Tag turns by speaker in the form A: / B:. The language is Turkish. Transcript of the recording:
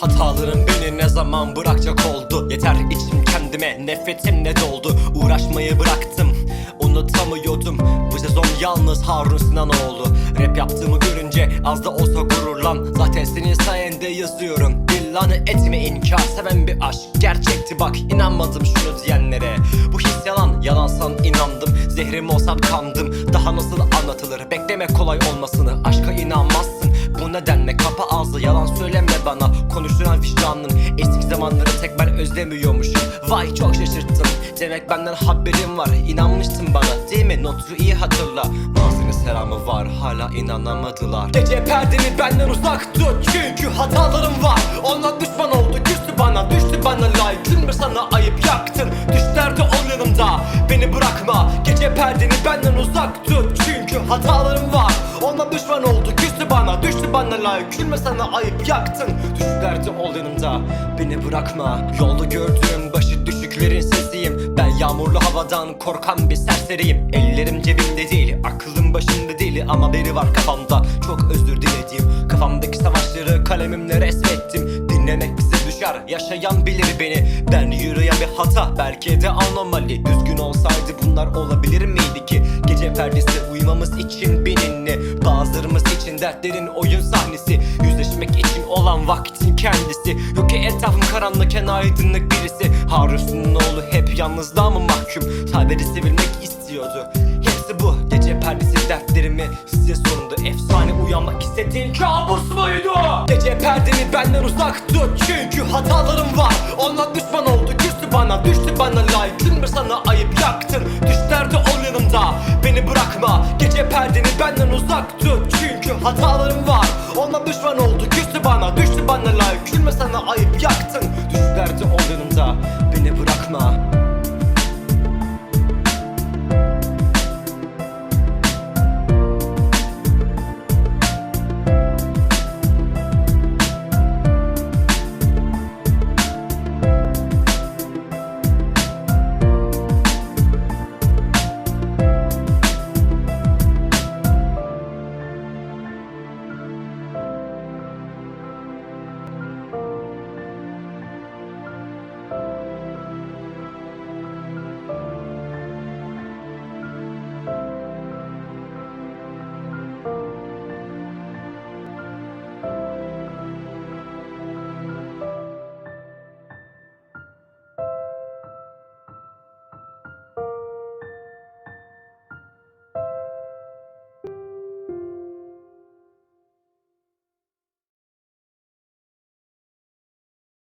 A: Hatalarım beni ne zaman bırakacak oldu? Yeter içim kendime nefretimle doldu. Uğraşmayı bıraktım unutamıyordum. Bu sezon yalnız Harun Sinanoğlu Rap yaptığımı görünce az da olsa gururlan Zaten senin sayende yazıyorum. Dillanı etme inkar seven bir aşk Gerçekti. Bak inanmadım şunu diyenlere. Bu his yalan yalansan inandım. Zehrim olsam kandım. Daha nasıl anlatılır? Bekleme kolay olmasını bana Konuşturan vicdanın. Eski zamanları tek ben özlemiyormuşum. Vay çok şaşırttın. Demek benden haberin var. İnanmıştın bana değil mi? Notu iyi hatırla. Mazinin selamı var hala inanamadılar. Gece perdeni benden uzak tut çünkü hatalarım var. Onlar düşman oldu küstü bana düştü bana layıkın mı sana ayıp yaktın Düşlerde ol yanımda. Beni bırakma Gece perdeni benden uzak tut çünkü hatalarım var Onlar düşman oldu küstü bana düştü bana layık Gülme sana ayıp yaktın. Düşlerde ol yanımda. Beni bırakma Yolda gördüğüm başı düşüklerin sesiyim. Ben yağmurlu havadan korkan bir serseriyim. Ellerim cebimde değil aklım başımda değil. Ama biri var kafamda çok özür dilediğim. Kafamdaki savaşları kalemimle resmettim. Dinlemek bize düşer yaşayan bilir beni. Ben yürüyen bir hata belki de anomali. Düzgün olsaydı bunlar olabilir miydi ki? Gece perdesi uyumamız için bininli Bazılarımız için dertlerin oyun sahnesi. Yüzleşmek için olan vaktin kendisi. Yok ki etrafım karanlık en aydınlık birisi. Harun'un oğlu hep yalnızlığa mı mahkum? Sadece sevilmek istiyordu. Hepsi bu. Gece perdesi dertlerimi size sorundu Efsane uyanmak istediğin kabus muydu? Gece perdeni benden uzak tut hatalarım var. Onlar düşman oldu. Küstü bana düştü bana layıktın mı? Sana ayıp yaktın. Düşlerde ol yanımda. Beni bırakma. Gece perdeni benden uzak tut. Çünkü hatalarım var. Onlar düşman oldu. Küstü bana düştü bana layıktın mı? Sana ayıp yaktın. Düşlerde ol yanımda.